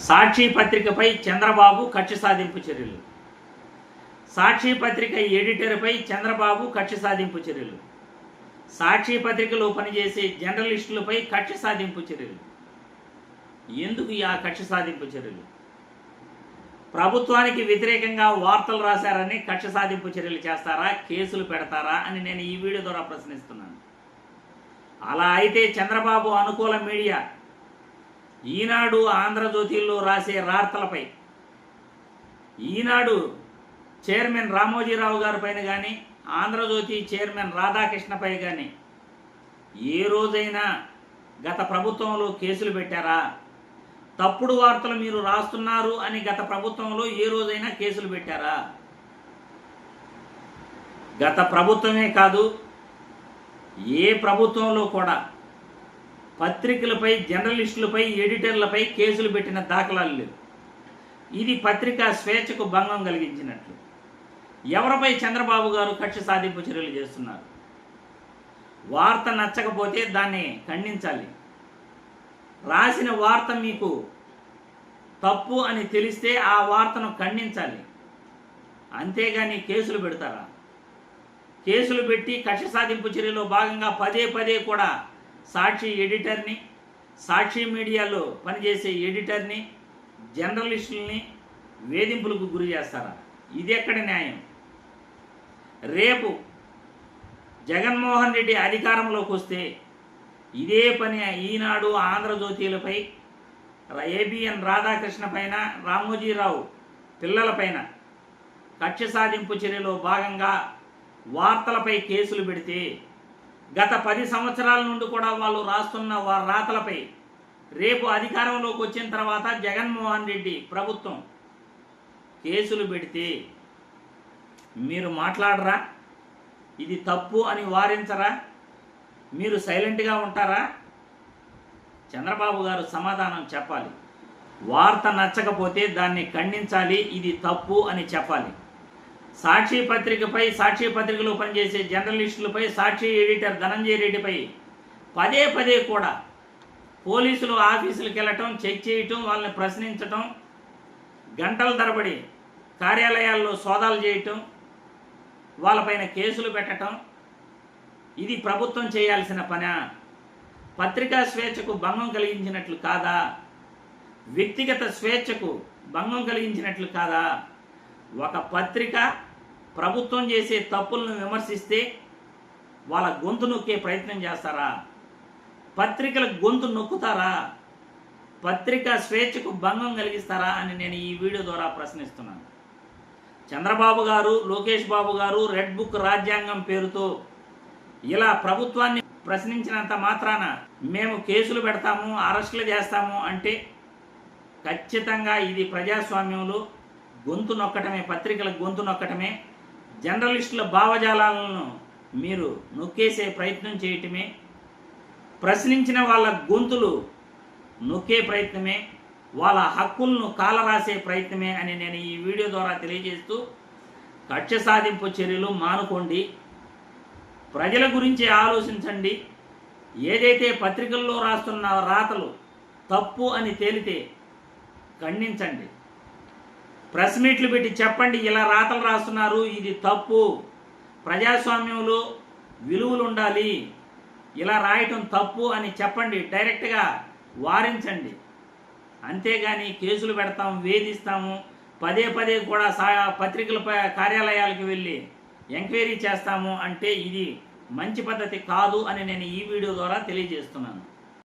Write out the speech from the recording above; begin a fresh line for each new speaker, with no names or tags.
సాక్షి పత్రికపై చంద్రబాబు కక్ష సాధింపు చర్యలు. సాక్షి పత్రిక ఎడిటర్పై చంద్రబాబు కక్ష సాధింపు చర్యలు. సాక్షి పత్రికలో పనిచేసే జర్నలిస్టులపై కక్ష సాధింపు చర్యలు. ఎందుకు ఆ కక్ష సాధింపు చర్యలు? ప్రభుత్వానికి వ్యతిరేకంగా వార్తలు రాశారని కక్ష సాధింపు చర్యలు చేస్తారా? కేసులు పెడతారా? అని నేను ఈ వీడియో ద్వారా ప్రశ్నిస్తున్నాను. అలా అయితే చంద్రబాబు అనుకూల మీడియా ఈనాడు ఆంధ్రజ్యోతిలో రాసే రార్తలపై ఈనాడు చైర్మన్ రామోజీరావు గారిపైన కానీ ఆంధ్రజ్యోతి చైర్మన్ రాధాకృష్ణపై కానీ ఏ రోజైనా గత ప్రభుత్వంలో కేసులు పెట్టారా? తప్పుడు వార్తలు మీరు రాస్తున్నారు అని గత ప్రభుత్వంలో ఏ రోజైనా కేసులు పెట్టారా? గత ప్రభుత్వమే కాదు ఏ ప్రభుత్వంలో కూడా పత్రికలపై జర్నలిస్టులపై ఎడిటర్లపై కేసులు పెట్టిన దాఖలాలు లేవు. ఇది పత్రికా స్వేచ్ఛకు భంగం కలిగించినట్లు. ఎవరిపై చంద్రబాబు గారు కక్ష సాధింపు చర్యలు చేస్తున్నారు? వార్త నచ్చకపోతే దాన్ని ఖండించాలి. రాసిన వార్త మీకు తప్పు అని తెలిస్తే ఆ వార్తను ఖండించాలి. అంతేగాని కేసులు పెడతారా? కేసులు పెట్టి కక్ష సాధింపు చర్యలో భాగంగా పదే పదే కూడా సాక్షి ఎడిటర్ని సాక్షి మీడియాలో పనిచేసే ఎడిటర్ని జర్నలిస్టుల్ని వేధింపులకు గురి చేస్తారా? ఇది ఎక్కడ న్యాయం? రేపు జగన్మోహన్ రెడ్డి అధికారంలోకి వస్తే ఇదే పని ఈనాడు ఆంధ్రజ్యోతిలపై ఏబిఎన్ రాధాకృష్ణ పైన రామోజీరావు పిల్లలపైన కక్ష సాధింపు చర్యలో భాగంగా వార్తలపై కేసులు పెడితే గత పది సంవత్సరాల నుండి కూడా వాళ్ళు రాస్తున్న వారి రాతలపై రేపు అధికారంలోకి వచ్చిన తర్వాత జగన్మోహన్ రెడ్డి ప్రభుత్వం కేసులు పెడితే మీరు మాట్లాడరా? ఇది తప్పు అని వారించరా? మీరు సైలెంట్గా ఉంటారా? చంద్రబాబు గారు సమాధానం చెప్పాలి. వార్త నచ్చకపోతే దాన్ని ఖండించాలి. ఇది తప్పు అని చెప్పాలి. సాక్షి పత్రికపై సాక్షి పత్రికలో పనిచేసే జర్నలిస్టులపై సాక్షి ఎడిటర్ ధనంజయ రెడ్డిపై పదే పదే కూడా పోలీసులు ఆఫీసులకు వెళ్ళటం చెక్ చేయటం వాళ్ళని ప్రశ్నించటం గంటల తరబడి కార్యాలయాల్లో సోదాలు చేయటం వాళ్ళపైన కేసులు పెట్టటం ఇది ప్రభుత్వం చేయాల్సిన పనా. పత్రికా స్వేచ్ఛకు భంగం కలిగించినట్లు కాదా? వ్యక్తిగత స్వేచ్ఛకు భంగం కలిగించినట్లు కాదా? ఒక పత్రిక ప్రభుత్వం చేసే తప్పులను విమర్శిస్తే వాళ్ళ గొంతు నొక్కే ప్రయత్నం చేస్తారా? పత్రికల గొంతు నొక్కుతారా? పత్రికా స్వేచ్ఛకు భంగం కలిగిస్తారా అని నేను ఈ వీడియో ద్వారా ప్రశ్నిస్తున్నాను. చంద్రబాబు గారు లోకేష్ బాబు గారు రెడ్ బుక్ రాజ్యాంగం పేరుతో ఇలా ప్రభుత్వాన్ని ప్రశ్నించినంత మాత్రాన మేము కేసులు పెడతాము అరెస్టులు చేస్తాము అంటే ఖచ్చితంగా ఇది ప్రజాస్వామ్యంలో గొంతు నొక్కటమే పత్రికల గొంతు నొక్కటమే జర్నలిస్టుల భావజాలాలను మీరు నొక్కేసే ప్రయత్నం చేయటమే ప్రశ్నించిన వాళ్ళ గొంతులు నొక్కే ప్రయత్నమే వాళ్ళ హక్కులను కాలరాసే ప్రయత్నమే అని నేను ఈ వీడియో ద్వారా తెలియజేస్తూ కక్ష సాధింపు చర్యలు మానుకోండి. ప్రజల గురించి ఆలోచించండి. ఏదైతే పత్రికల్లో రాస్తున్న రాతలు తప్పు అని తేలితే ఖండించండి. ప్రెస్ మీట్లు పెట్టి చెప్పండి ఇలా రాతలు రాస్తున్నారు ఇది తప్పు. ప్రజాస్వామ్యంలో విలువలు ఉండాలి. ఇలా రాయటం తప్పు అని చెప్పండి డైరెక్ట్గా వారించండి. అంతేగాని కేసులు పెడతాం వేధిస్తాము పదే పదే కూడా సా పత్రికల ప- కార్యాలయాలకు వెళ్ళి ఎంక్వైరీ చేస్తాము అంటే ఇది మంచి పద్ధతి కాదు అని నేను ఈ వీడియో ద్వారా తెలియజేస్తున్నాను.